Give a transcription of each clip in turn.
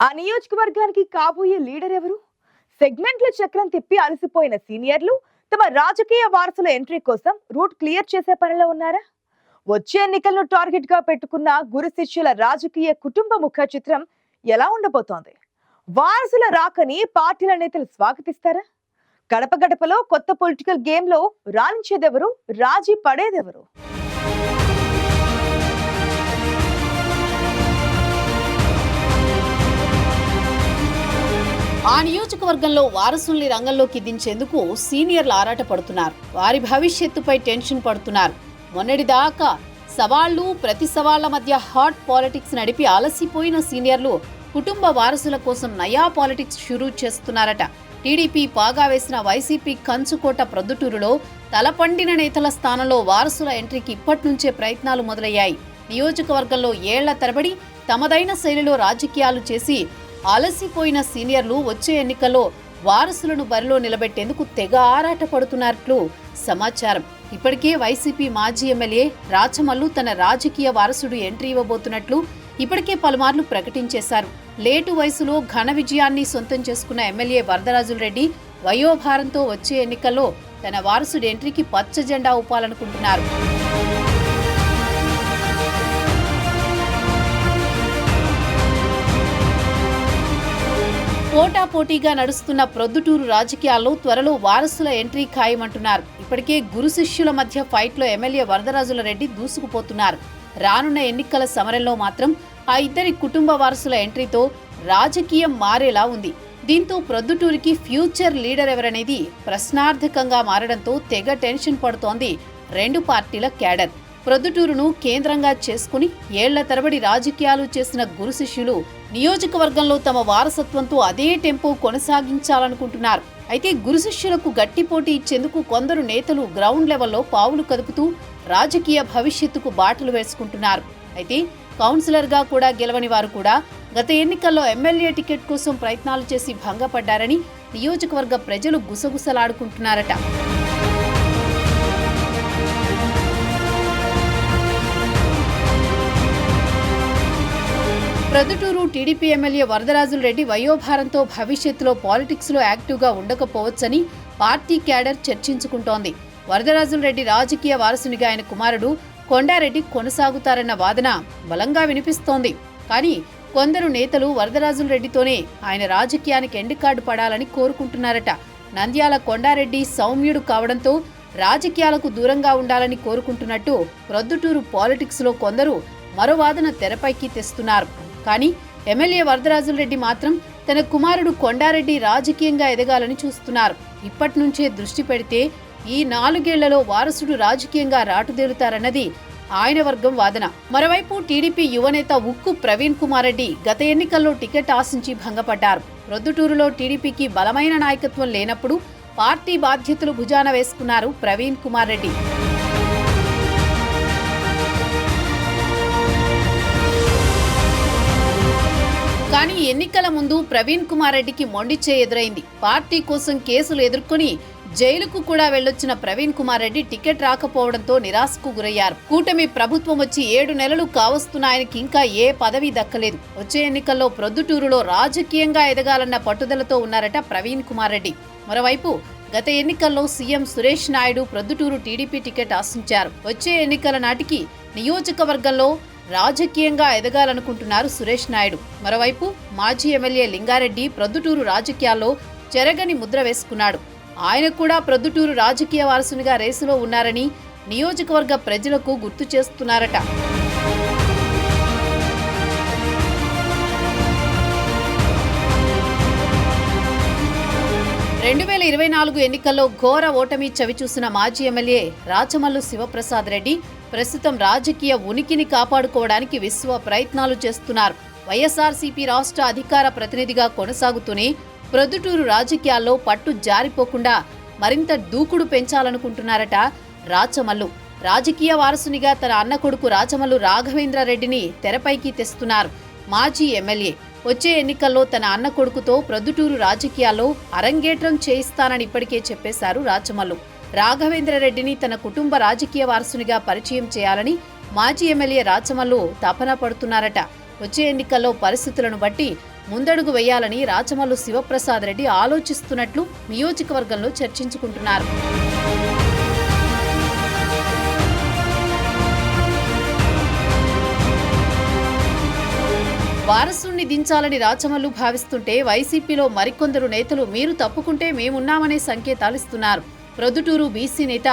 ఆ నియోజకవర్గానికి కాబోయే లీడర్ ఎవరు? సెగ్మెంట్ల చక్రం తిప్పి అలసిపోయిన సీనియర్లు తమ రాజకీయ వారసుల ఎంట్రీ కోసం రూట్ క్లియర్ చేసే పనిలో ఉన్నారా? వచ్చే ఎన్నికలను టార్గెట్గా పెట్టుకున్న గురు శిష్యుల రాజకీయ కుటుంబ ముఖ చిత్రం ఎలా ఉండబోతోంది? వారసుల రాకని పార్టీల నేతలు స్వాగతిస్తారా? గడప గడపలో కొత్త పొలిటికల్ గేమ్లో రాణించేదెవరు? రాజీ పడేదెవరు? ఆ నియోజకవర్గంలో వారసుల్ని రంగంలోకి దించేందుకు సీనియర్లు ఆరాటపడుతున్నారు వారి భవిష్యత్తుపై టెన్షన్ పడుతున్నారు. మొన్నటిదాకా సవాళ్ళు ప్రతి సవాళ్ళ మధ్య హాట్ పాలిటిక్స్ నడిపి అలసిపోయిన సీనియర్లు కుటుంబ వారసుల కోసం నయా పాలిటిక్స్ షురూ చేస్తున్నారట. టీడీపీ పాగా వేసిన వైసీపీ కంచుకోట ప్రొద్దుటూరులో తలపండిన నేతల స్థానంలో వారసుల ఎంట్రీకి ఇప్పటి నుంచే ప్రయత్నాలు మొదలయ్యాయి. నియోజకవర్గంలో ఏళ్ళ తరబడి తమదైన శైలిలో రాజకీయాలు చేసి అలసిపోయిన సీనియర్లు వచ్చే ఎన్నికల్లో వారసులను బరిలో నిలబెట్టేందుకు తెగ ఆరాట పడుతున్నట్లు సమాచారం. ఇప్పటికే వైసీపీ మాజీ ఎమ్మెల్యే రాచమల్లు తన రాజకీయ వారసుడు ఎంట్రీ ఇవ్వబోతున్నట్లు ఇప్పటికే పలుమార్లు ప్రకటించేశారు. లేటు వయసులో ఘన విజయాన్ని సొంతం చేసుకున్న ఎమ్మెల్యే వరదరాజుల రెడ్డి వయోభారంతో వచ్చే ఎన్నికల్లో తన వారసుడి ఎంట్రీకి పచ్చ జెండా ఊపాలనుకుంటున్నారు. పోటాపోటీగా నడుస్తున్న ప్రొద్దుటూరు రాజకీయాల్లో త్వరలో వారసుల ఎంట్రీ ఖాయమంటున్నారు. ఇప్పటికే గురు శిష్యుల మధ్య ఫైట్లో ఎమ్మెల్యే వరదరాజుల రెడ్డి దూసుకుపోతున్నారు. రానున్న ఎన్నికల సమరంలో మాత్రం ఆ ఇద్దరి కుటుంబ వారసుల ఎంట్రీతో రాజకీయం మారేలా ఉంది. దీంతో ప్రొద్దుటూరికి ఫ్యూచర్ లీడర్ ఎవరనేది ప్రశ్నార్థకంగా మారడంతో తెగ టెన్షన్ పడుతోంది రెండు పార్టీల క్యాడర్. ప్రొద్దుటూరును కేంద్రంగా చేసుకుని ఏళ్ళ తరబడి రాజకీయాలు చేసిన గురు శిష్యులు నియోజకవర్గంలో తమ వారసత్వంతో అదే టెంపో కొనసాగించాలనుకుంటున్నారు. అయితే గురు శిష్యులకు గట్టి పోటీ ఇచ్చేందుకు కొందరు నేతలు గ్రౌండ్ లెవెల్లో పావులు కదుపుతూ రాజకీయ భవిష్యత్తుకు బాటలు వేసుకుంటున్నారు. అయితే కౌన్సిలర్గా కూడా గెలవని వారు కూడా గత ఎన్నికల్లో ఎమ్మెల్యే టికెట్ కోసం ప్రయత్నాలు చేసి భంగపడ్డారని నియోజకవర్గ ప్రజలు గుసగుసలాడుకుంటున్నారట. ప్రొద్దుటూరు టీడీపీ ఎమ్మెల్యే వరదరాజులరెడ్డి వయోభారంతో భవిష్యత్తులో పాలిటిక్స్లో యాక్టివ్గా ఉండకపోవచ్చని పార్టీ క్యాడర్ చర్చించుకుంటోంది. వరదరాజులరెడ్డి రాజకీయ వారసునిగా ఆయన కుమారుడు కొండారెడ్డి కొనసాగుతారన్న వాదన బలంగా వినిపిస్తోంది. కానీ కొందరు నేతలు వరదరాజుల రెడ్డితోనే ఆయన రాజకీయానికి ఎండ్ కార్డు పడాలని కోరుకుంటున్నారట. నంద్యాల కొండారెడ్డి సౌమ్యుడు కావడంతో రాజకీయాలకు దూరంగా ఉండాలని కోరుకుంటున్నట్టు ప్రొద్దుటూరు పాలిటిక్స్లో కొందరు మరో వాదన తెరపైకి తెస్తున్నారు. కానీ ఎమ్మెల్యే వరదరాజుల రెడ్డి మాత్రం తన కుమారుడు కొండారెడ్డి రాజకీయంగా ఎదగాలని చూస్తున్నారు. ఇప్పటి నుంచే దృష్టి పెడితే ఈ నాలుగేళ్ళలో వారసుడు రాజకీయంగా రాటుదేలుతారన్నది ఆయన వర్గం వాదన. మరోవైపు టీడీపీ యువనేత ఉక్కు ప్రవీణ్ కుమార్ రెడ్డి గత ఎన్నికల్లో టికెట్ ఆశించి భంగపడ్డారు. ప్రొద్దుటూరులో టీడీపీకి బలమైన నాయకత్వం లేనప్పుడు పార్టీ బాధ్యతలు భుజాన వేసుకున్నారు ప్రవీణ్ కుమార్ రెడ్డి. కానీ ఎన్నికల ముందు ప్రవీణ్ కుమార్ రెడ్డికి మొండిచ్చే ఎదురైంది. పార్టీ కోసం కేసులు ఎదుర్కొని జైలుకు కూడా వెళ్ళొచ్చిన ప్రవీణ్ కుమార్ రెడ్డి టికెట్ రాకపోవడంతో నిరాశకు గురయ్యారు. కూటమి ప్రభుత్వం వచ్చి ఏడు నెలలు కావస్తున్న ఆయనకి ఇంకా ఏ పదవి దక్కలేదు. వచ్చే ఎన్నికల్లో ప్రొద్దుటూరులో రాజకీయంగా ఎదగాలన్న పట్టుదలతో ఉన్నారట ప్రవీణ్ కుమార్ రెడ్డి. మరోవైపు గత ఎన్నికల్లో CM Suresh Naidu Proddatur TDP ticket ఆశించారు. వచ్చే ఎన్నికల నాటికి నియోజకవర్గంలో రాజకీయంగా ఎదగాలనుకుంటున్నారు సురేష్ నాయుడు. మరోవైపు మాజీ ఎమ్మెల్యే లింగారెడ్డి ప్రొద్దుటూరు రాజకీయాల్లో చెరగని ముద్ర వేసుకున్నాడు. ఆయన కూడా ప్రొద్దుటూరు రాజకీయ వారసునిగా రేసులో ఉన్నారని నియోజకవర్గ ప్రజలకు గుర్తు చేస్తున్నారట. రెండు వేల ఇరవై నాలుగు ఎన్నికల్లో ఘోర ఓటమి చవిచూసిన మాజీ ఎమ్మెల్యే రాచమల్లు శివప్రసాద్ రెడ్డి ప్రస్తుతం రాజకీయ ఉనికిని కాపాడుకోవడానికి విశ్వ ప్రయత్నాలు చేస్తున్నారు. వైఎస్ఆర్సీపీ రాష్ట్ర అధికార ప్రతినిధిగా కొనసాగుతూనే ప్రొద్దుటూరు రాజకీయాల్లో పట్టు జారిపోకుండా మరింత దూకుడు పెంచాలనుకుంటున్నారట రాచమల్లు. రాజకీయ వారసునిగా తన అన్న కొడుకు రాచమల్లు రాఘవేంద్ర రెడ్డిని తెరపైకి తెస్తున్నారు మాజీ ఎమ్మెల్యే. వచ్చే ఎన్నికల్లో తన అన్న కొడుకుతో ప్రొద్దుటూరు రాజకీయాల్లో అరంగేట్రం చేయిస్తానని ఇప్పటికే చెప్పేశారు రాచమల్లు. రాఘవేంద్ర రెడ్డిని తన కుటుంబ రాజకీయ వారసునిగా పరిచయం చేయాలని మాజీ ఎమ్మెల్యే రాచమల్లు తపన పడుతున్నారట. వచ్చే ఎన్నికల్లో పరిస్థితులను బట్టి ముందడుగు వేయాలని రాచమల్లు శివప్రసాద్ రెడ్డి ఆలోచిస్తున్నట్లు నియోజకవర్గంలో చర్చించుకుంటున్నారు. వారసుణ్ణి దించాలని రాచమల్లు భావిస్తుంటే వైసీపీలో మరికొందరు నేతలు మీరు తప్పుకుంటే మేమున్నామనే సంకేతాలు ఇస్తున్నారు. ప్రొద్దుటూరు బీసీ నేత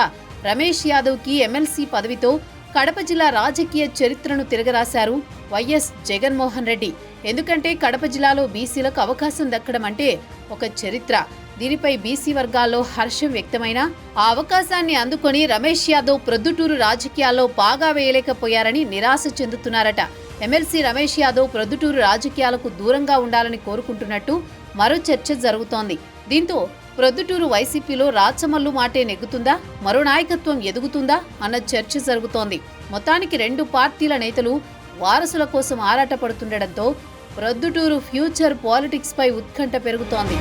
రమేష్ యాదవ్కి ఎమ్మెల్సీ పదవితో కడప జిల్లా రాజకీయ చరిత్రను తిరగరాశారు వైఎస్ జగన్మోహన్ రెడ్డి. ఎందుకంటే కడప జిల్లాలో బీసీలకు అవకాశం దక్కడం అంటే ఒక చరిత్ర. దీనిపై బీసీ వర్గాల్లో హర్షం వ్యక్తమైన ఆ అవకాశాన్ని అందుకొని రమేష్ యాదవ్ ప్రొద్దుటూరు రాజకీయాల్లో బాగా వేయలేకపోయారని నిరాశ చెందుతున్నారట. ఎమ్మెల్సీ రమేష్ యాదవ్ ప్రొద్దుటూరు రాజకీయాలకు దూరంగా ఉండాలని కోరుకుంటున్నట్టు మరో చర్చ జరుగుతోంది. దీంతో ప్రొద్దుటూరు వైసీపీలో రాచమల్లు మాటే నెగ్గుతుందా? మరో నాయకత్వం ఎదుగుతుందా? అన్న చర్చ జరుగుతోంది. మొత్తానికి రెండు పార్టీల నేతలు వారసుల కోసం ఆరాటపడుతుండటంతో ప్రొద్దుటూరు ఫ్యూచర్ పాలిటిక్స్ పై ఉత్కంఠ పెరుగుతోంది.